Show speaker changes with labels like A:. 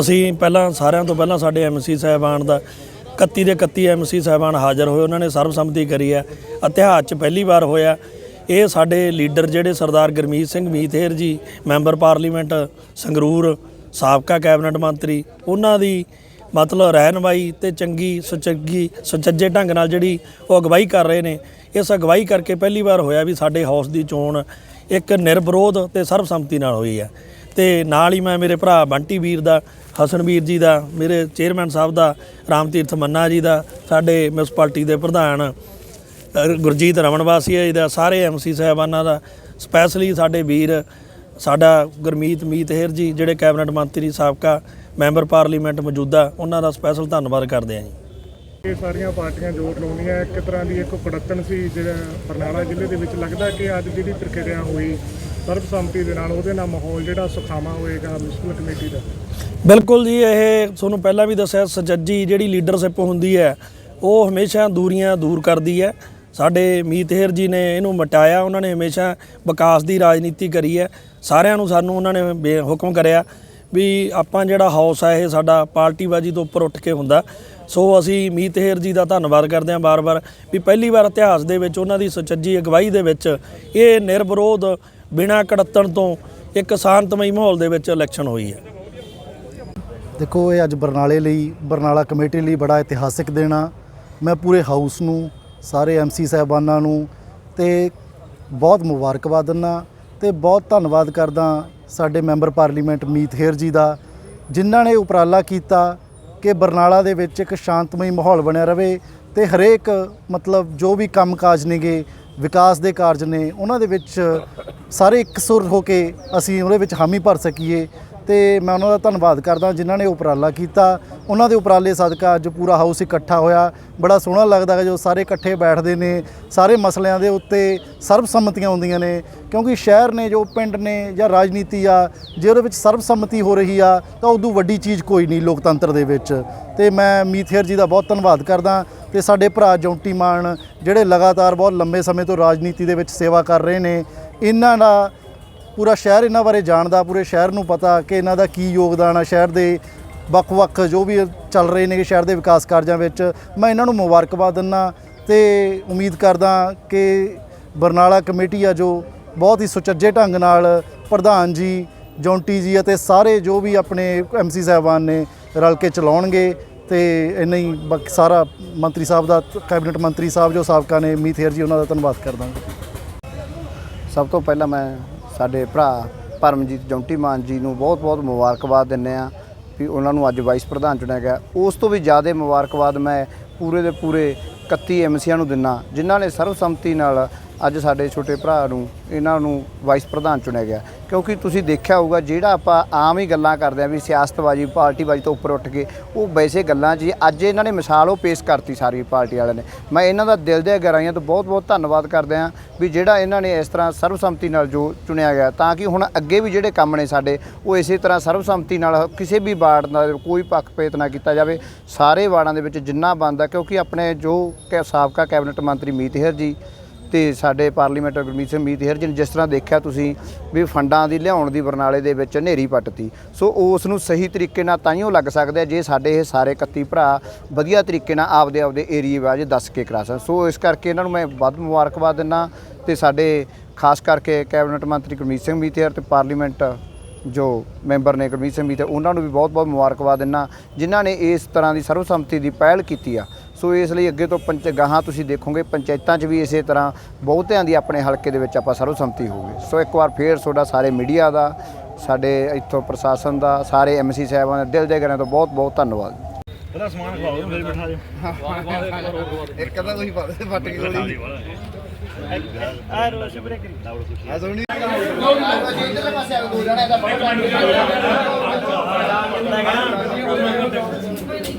A: ਅਸੀਂ ਪਹਿਲਾਂ ਸਾਰਿਆਂ ਤੋਂ ਪਹਿਲਾਂ ਸਾਡੇ ਐਮਸੀ ਸਾਹਿਬਾਨ ਦਾ 31 ਦੇ 31 ਐਮਸੀ ਸਾਹਿਬਾਨ ਹਾਜ਼ਰ ਹੋਏ, ਉਹਨਾਂ ਨੇ ਸਰਬਸੰਮਤੀ ਕਰੀ ਹੈ, ਇਤਿਹਾਸ 'ਚ ਪਹਿਲੀ ਵਾਰ ਹੋਇਆ। ਇਹ ਸਾਡੇ ਲੀਡਰ ਜਿਹੜੇ ਸਰਦਾਰ ਗੁਰਮੀਤ ਸਿੰਘ ਮੀਥੇਰ ਜੀ, ਮੈਂਬਰ ਪਾਰਲੀਮੈਂਟ, ਸੰਗਰੂਰ, ਸਾਬਕਾ ਕੈਬਨਿਟ ਮੰਤਰੀ, ਉਹਨਾਂ ਦੀ ਮਤਲਬ ਰਹਿਨਮਾਈ ਤੇ ਚੰਗੀ, ਸੁਚੱਗੀ, ਸੁਚੱਜੇ ਢੰਗ ਨਾਲ ਜਿਹੜੀ ਉਹ ਅਗਵਾਈ ਕਰ ਰਹੇ ਨੇ। ਇਸ ਅਗਵਾਈ ਕਰਕੇ ਪਹਿਲੀ ਵਾਰ ਹੋਇਆ ਵੀ ਸਾਡੇ ਹਾਊਸ ਦੀ ਚੋਣ ਇੱਕ ਨਿਰਵਿਰੋਧ ਤੇ ਸਰਬਸੰਮਤੀ ਨਾਲ ਹੋਈ ਹੈ। ਤੇ ਨਾਲ ਹੀ ਮੈਂ ਮੇਰੇ ਭਰਾ ਬੰਟੀ ਵੀਰ ਦਾ ਹਸਨ ਵੀਰ ਜੀ ਦਾ ਮੇਰੇ ਚੇਅਰਮੈਨ ਸਾਹਿਬ ਦਾ ਰਾਮਤੀਰਥ ਮੰਨਾ ਜੀ ਦਾ ਸਾਡੇ ਮਿਊਨਿਸਪੈਲਿਟੀ ਦੇ ਪ੍ਰਧਾਨ ਅ, ਗੁਰਜੀਤ ਰਮਨਵਾਸੀਆ ਜੀ ਦਾ ਸਾਰੇ ਐਮਸੀ ਸਾਹਿਬਾਨਾਂ ਦਾ ਸਪੈਸ਼ਲੀ ਸਾਡੇ ਵੀਰ ਸਾਡਾ ਗੁਰਮੀਤ ਮੀਤਹਿਰ ਜੀ ਜਿਹੜੇ ਕੈਬਨਿਟ ਮੰਤਰੀ ਸਾਬਕਾ ਮੈਂਬਰ ਪਾਰਲੀਮੈਂਟ ਮੌਜੂਦਾ ਉਹਨਾਂ ਦਾ ਸਪੈਸ਼ਲ ਧੰਨਵਾਦ ਕਰਦੇ ਹਾਂ ਜੀ।
B: ਇਹ ਸਾਰੀਆਂ ਪਾਰਟੀਆਂ ਜੋੜ ਲਾਉਂਦੀਆਂ। ਇੱਕ ਤਰ੍ਹਾਂ ਦੀ ਇੱਕ ਕੁੜੱਤਣ ਸੀ, ਜਿਹੜਾ ਬਰਨਾਲਾ ਜ਼ਿਲ੍ਹੇ ਦੇ ਵਿੱਚ ਲੱਗਦਾ ਕਿ ਅੱਜ ਜਿਹੜੀ ਪ੍ਰਕਿਰਿਆ ਹੋਈ, ਸਰਬਸੰਮਤੀ ਦੇ ਨਾਲ ਉਹਦੇ ਨਾਲ ਮਾਹੌਲ ਜਿਹੜਾ ਸੁਖਾਵਾਂ ਹੋਏਗਾ ਮਿਊਨਿਸਪਲ ਕਮੇਟੀ ਦਾ।
A: ਬਿਲਕੁਲ ਜੀ, ਇਹ ਤੁਹਾਨੂੰ ਪਹਿਲਾਂ ਵੀ ਦੱਸਿਆ, ਸਜੱਜੀ ਜਿਹੜੀ ਲੀਡਰਸ਼ਿਪ ਹੁੰਦੀ ਹੈ, ਉਹ ਹਮੇਸ਼ਾ ਦੂਰੀਆਂ ਦੂਰ ਕਰਦੀ ਹੈ। ਸਾਡੇ ਮੀਤਹਿਰ ਜੀ ਨੇ ਇਹਨੂੰ ਮਟਾਇਆ, ਉਹਨਾਂ ਨੇ ਹਮੇਸ਼ਾ ਵਿਕਾਸ ਦੀ ਰਾਜਨੀਤੀ ਕਰੀ ਹੈ। ਸਾਰਿਆਂ ਨੂੰ ਸਾਨੂੰ ਉਹਨਾਂ ਨੇ ਬੇ- ਹੁਕਮ ਕਰਿਆ। ਵੀ ਆਪਾਂ ਜਿਹੜਾ ਹਾਊਸ ਹੈ ਇਹ ਸਾਡਾ ਪਾਰਟੀਬਾਜੀ ਤੋਂ ਉੱਪਰ ਉੱਠ ਕੇ ਹੁੰਦਾ। ਸੋ ਅਸੀਂ ਮੀਤਹਿਰ ਜੀ ਦਾ ਧੰਨਵਾਦ ਕਰਦੇ ਹਾਂ ਬਾਰ-ਬਾਰ ਵੀ ਪਹਿਲੀ ਵਾਰ ਇਤਿਹਾਸ ਦੇ ਵਿੱਚ ਉਹਨਾਂ ਦੀ ਸੁਚੱਜੀ ਅਗਵਾਈ ਦੇ ਵਿੱਚ ਇਹ ਨਿਰਵਿਰੋਧ ਬਿਨਾਂ ਕੜੱਤਣ ਤੋਂ ਇੱਕ ਸ਼ਾਂਤਮਈ ਮਾਹੌਲ ਦੇ ਵਿੱਚ ਇਲੈਕਸ਼ਨ ਹੋਈ ਹੈ।
C: ਦੇਖੋ, ਇਹ ਅੱਜ ਬਰਨਾਲੇ ਲਈ, ਬਰਨਾਲਾ ਕਮੇਟੀ ਲਈ ਬੜਾ ਇਤਿਹਾਸਿਕ ਦਿਨ ਆ। ਮੈਂ ਪੂਰੇ ਹਾਊਸ ਨੂੰ, ਸਾਰੇ ਐਮਸੀ ਸਾਹਿਬਾਨਾਂ ਨੂੰ ਤੇ ਬਹੁਤ ਮੁਬਾਰਕਬਾਦ ਦਿੰਦਾ। ਤੇ ਬਹੁਤ ਧੰਨਵਾਦ ਕਰਦਾ ਸਾਡੇ ਮੈਂਬਰ ਪਾਰਲੀਮੈਂਟ ਮੀਤ ਹੇਰ ਜੀ ਦਾ, ਜਿਨ੍ਹਾਂ ਨੇ ਉਪਰਾਲਾ ਕੀਤਾ ਕਿ ਬਰਨਾਲਾ ਦੇ ਵਿੱਚ ਇੱਕ ਸ਼ਾਂਤਮਈ ਮਾਹੌਲ ਬਣਿਆ ਰਵੇ ਤੇ ਹਰੇਕ ਮਤਲਬ ਜੋ ਵੀ ਕੰਮਕਾਜ ਨੇਗੇ, ਵਿਕਾਸ ਦੇ ਕਾਰਜ ਨੇ, ਉਹਨਾਂ ਦੇ ਵਿੱਚ ਸਾਰੇ ਇਕਸੁਰ ਹੋ ਕੇ ਅਸੀਂ ਉਹਦੇ ਵਿੱਚ ਹਾਮੀ ਭਰ ਸਕੀਏ। ਤੇ ਮੈਂ ਉਹਨਾਂ ਦਾ ਧੰਨਵਾਦ ਕਰਦਾ ਜਿਨ੍ਹਾਂ ਨੇ ਉਪਰਾਲਾ ਕੀਤਾ। ਉਹਨਾਂ ਦੇ ਉਪਰਾਲੇ ਸਦਕਾ ਅੱਜ ਪੂਰਾ ਹਾਊਸ ਇਕੱਠਾ ਹੋਇਆ। ਬੜਾ ਸੋਹਣਾ ਲੱਗਦਾ ਹੈ ਜੋ ਸਾਰੇ ਇਕੱਠੇ ਬੈਠਦੇ ਨੇ, ਸਾਰੇ ਮਸਲਿਆਂ ਦੇ ਉੱਤੇ ਸਰਬਸੰਮਤੀਆਂ ਹੁੰਦੀਆਂ ਨੇ। ਕਿਉਂਕਿ ਸ਼ਹਿਰ ਨੇ, ਜੋ ਪਿੰਡ ਨੇ ਜਾਂ ਰਾਜਨੀਤੀ ਆ, ਜੇ ਉਹਦੇ ਵਿੱਚ ਸਰਬਸੰਮਤੀ ਹੋ ਰਹੀ ਆ, ਤਾਂ ਉਦੋਂ ਵੱਡੀ ਚੀਜ਼ ਕੋਈ ਨਹੀਂ ਲੋਕਤੰਤਰ ਦੇ ਵਿੱਚ। ਤੇ ਮੈਂ ਮੀਥੇਰ ਜੀ ਦਾ ਬਹੁਤ ਧੰਨਵਾਦ ਕਰਦਾ ਤੇ ਸਾਡੇ ਭਰਾ ਜੌਂਟੀ ਮਾਨ, ਜਿਹੜੇ ਲਗਾਤਾਰ ਬਹੁਤ ਲੰਬੇ ਸਮੇਂ ਤੋਂ ਰਾਜਨੀਤੀ ਦੇ ਵਿੱਚ ਸੇਵਾ ਕਰ ਰਹੇ ਨੇ, ਇਹਨਾਂ ਦਾ ਪੂਰਾ ਸ਼ਹਿਰ ਇਹਨਾਂ ਬਾਰੇ ਜਾਣਦਾ, ਪੂਰੇ ਸ਼ਹਿਰ ਨੂੰ ਪਤਾ ਕਿ ਇਹਨਾਂ ਦਾ ਕੀ ਯੋਗਦਾਨ ਆ ਸ਼ਹਿਰ ਦੇ ਵੱਖ-ਵੱਖ ਜੋ ਵੀ ਚੱਲ ਰਹੇ ਨੇ ਸ਼ਹਿਰ ਦੇ ਵਿਕਾਸ ਕਾਰਜਾਂ ਵਿੱਚ। ਮੈਂ ਇਹਨਾਂ ਨੂੰ ਮੁਬਾਰਕਬਾਦ ਦਿੰਦਾ ਤੇ ਉਮੀਦ ਕਰਦਾ ਕਿ ਬਰਨਾਲਾ ਕਮੇਟੀ ਆ ਜੋ ਬਹੁਤ ਹੀ ਸੁਚੱਜੇ ਢੰਗ ਨਾਲ ਪ੍ਰਧਾਨ ਜੀ ਜੌਂਟੀ ਜੀ ਅਤੇ ਸਾਰੇ ਜੋ ਵੀ ਆਪਣੇ ਐਮਸੀ ਸਾਹਿਬਾਨ ਨੇ ਰਲ ਕੇ ਚਲਾਉਣਗੇ ਤੇ ਇੰਨਾ ਹੀ ਬਾਕੀ ਸਾਰਾ ਮੰਤਰੀ ਸਾਹਿਬ ਦਾ, ਕੈਬਨਿਟ ਮੰਤਰੀ ਸਾਹਿਬ ਜੋ ਸਾਬਕਾ ਨੇ ਮੀਥੇਰ ਜੀ, ਉਹਨਾਂ ਦਾ ਧੰਨਵਾਦ ਕਰਦਾ।
D: ਸਭ ਤੋਂ ਪਹਿਲਾਂ ਮੈਂ ਸਾਡੇ ਭਰਾ ਪਰਮਜੀਤ ਜੌਂਟੀ ਮਾਨ ਜੀ ਨੂੰ ਬਹੁਤ-ਬਹੁਤ ਮੁਬਾਰਕਬਾਦ ਦਿੰਨੇ ਆ ਵੀ ਉਹਨਾਂ ਨੂੰ ਅੱਜ ਵਾਈਸ ਪ੍ਰਧਾਨ ਚੁਣਿਆ ਗਿਆ। ਉਸ ਤੋਂ ਵੀ ਜ਼ਿਆਦਾ ਮੁਬਾਰਕਬਾਦ ਮੈਂ ਪੂਰੇ ਦੇ ਪੂਰੇ 31 ਐਮਸੀਆਂ ਨੂੰ ਦਿੰਨਾ, ਜਿਨ੍ਹਾਂ ਨੇ ਸਰਬਸੰਮਤੀ ਨਾਲ ਅੱਜ ਸਾਡੇ ਛੋਟੇ ਭਰਾ ਨੂੰ, ਇਹਨਾਂ ਨੂੰ ਵਾਈਸ ਪ੍ਰਧਾਨ ਚੁਣਿਆ ਗਿਆ। ਕਿਉਂਕਿ ਤੁਸੀਂ ਦੇਖਿਆ ਹੋਊਗਾ, ਜਿਹੜਾ ਆਪਾਂ ਆਮ ਹੀ ਗੱਲਾਂ ਕਰਦੇ ਆ ਵੀ ਸਿਆਸਤਬਾਜ਼ੀ, ਪਾਰਟੀਬਾਜ਼ੀ ਤੋਂ ਉੱਪਰ ਉੱਠ ਕੇ, ਉਹ ਵੈਸੇ ਗੱਲਾਂ 'ਚ ਅੱਜ ਇਹਨਾਂ ਨੇ ਮਿਸਾਲ ਉਹ ਪੇਸ਼ ਕਰਤੀ ਸਾਰੀ ਪਾਰਟੀ ਵਾਲਿਆਂ ਨੇ। ਮੈਂ ਇਹਨਾਂ ਦਾ ਦਿਲ ਦੇ ਗਹਿਰਾਈਆਂ ਤੋਂ ਬਹੁਤ-ਬਹੁਤ ਧੰਨਵਾਦ ਕਰਦੇ ਆ ਵੀ ਜਿਹੜਾ ਇਹਨਾਂ ਨੇ ਇਸ ਤਰ੍ਹਾਂ ਸਰਬਸੰਮਤੀ ਨਾਲ ਜੋ ਚੁਣਿਆ ਗਿਆ, ਤਾਂ ਕਿ ਹੁਣ ਅੱਗੇ ਵੀ ਜਿਹੜੇ ਕੰਮ ਨੇ ਸਾਡੇ, ਉਹ ਇਸੇ ਤਰ੍ਹਾਂ ਸਰਬਸੰਮਤੀ ਨਾਲ ਕਿਸੇ ਵੀ ਵਾਰਡ ਦਾ ਕੋਈ ਪੱਖਪੇਤ ਨਾ ਕੀਤਾ ਜਾਵੇ। ਸਾਰੇ ਵਾਰਡਾਂ ਦੇ ਵਿੱਚ ਜਿੰਨਾ ਬਣਦਾ, ਕਿਉਂਕਿ ਆਪਣੇ ਜੋ ਕਿ ਸਾਬਕਾ ਕੈਬਨਿਟ ਮੰਤਰੀ ਮੀਤਹਿਰ ਜੀ ਤੇ ਸਾਡੇ ਪਾਰਲੀਮੈਂਟ ਗੁਰਮੀਤ ਸਿੰਘ ਮੀਤਹਿਰ ਜੀ ਜਿਸ ਤਰ੍ਹਾਂ ਦੇਖਿਆ ਤੁਸੀਂ ਵੀ ਫੰਡਾਂ ਦੀ ਲਿਆਉਣ ਦੀ ਬਰਨਾਲੇ ਦੇ ਵਿੱਚ ਹਨੇਰੀ ਪੱਟਤੀ। ਸੋ ਉਸ ਨੂੰ ਸਹੀ ਤਰੀਕੇ ਨਾਲ ਤਾਈਓ ਲੱਗ ਸਕਦਾ ਜੇ ਸਾਡੇ ਇਹ ਸਾਰੇ 31 ਭਰਾ ਵਧੀਆ ਤਰੀਕੇ ਨਾਲ ਆਪਦੇ ਆਪਦੇ ਏਰੀਏ ਵਾਜ ਦੱਸ ਕੇ ਕਰਾ ਸਕਣ। ਸੋ ਇਸ ਕਰਕੇ ਇਹਨਾਂ ਨੂੰ ਮੈਂ ਵੱਧ ਮੁਬਾਰਕਬਾਦ ਦਿੰਦਾ ਤੇ ਸਾਡੇ ਖਾਸ ਕਰਕੇ ਕੈਬਨਿਟ ਮੰਤਰੀ ਗੁਰਮੀਤ ਸਿੰਘ ਮੀਤਹਿਰ ਤੇ ਪਾਰਲੀਮੈਂਟ ਜੋ ਮੈਂਬਰ ਨੇ ਗੁਰਮੀਤ ਸਿੰਘ ਮੀਤ ਉਹਨਾਂ ਨੂੰ ਵੀ ਬਹੁਤ-ਬਹੁਤ ਮੁਬਾਰਕਬਾਦ ਦਿੰਦਾ ਜਿਨ੍ਹਾਂ ਨੇ ਇਸ ਤਰ੍ਹਾਂ ਦੀ ਸਰਵਸੰਮਤੀ ਦੀ ਪਹਿਲ ਕੀਤੀ ਆ। ਸੋ ਇਸ ਲਈ ਅੱਗੇ ਤੋਂ ਪੰਚ ਗਾਹਾਂ ਤੁਸੀਂ ਦੇਖੋਗੇ ਪੰਚਾਇਤਾਂ 'ਚ ਵੀ ਇਸੇ ਤਰ੍ਹਾਂ ਬਹੁਤਿਆਂ ਦੀ ਆਪਣੇ ਹਲਕੇ ਦੇ ਵਿੱਚ ਆਪਾਂ ਸਰਵਸੰਮਤੀ ਹੋਵੇ ਸੋ ਇੱਕ ਵਾਰ ਫੇਰ ਤੁਹਾਡਾ ਸਾਰੇ ਮੀਡੀਆ ਦਾ ਸਾਡੇ ਇੱਥੋਂ ਪ੍ਰਸ਼ਾਸਨ ਦਾ ਸਾਰੇ ਐਮਸੀ ਸਾਹਿਬਾਨ ਦਾ ਦਿਲ ਦੇ ਗਰਿਆਂ ਤੋਂ ਬਹੁਤ-ਬਹੁਤ ਧੰਨਵਾਦ। ਇੱਕ ਤਾਂ ਤੁਸੀਂ ਫੱਟ ਕੇ ਗੋਲੀ ਆ ਸੋਣੀ। ਇਧਰਲੇ ਪਾਸੇ ਆ ਦੋ ਜਣਾ ਇਹਦਾ ਬਹੁਤ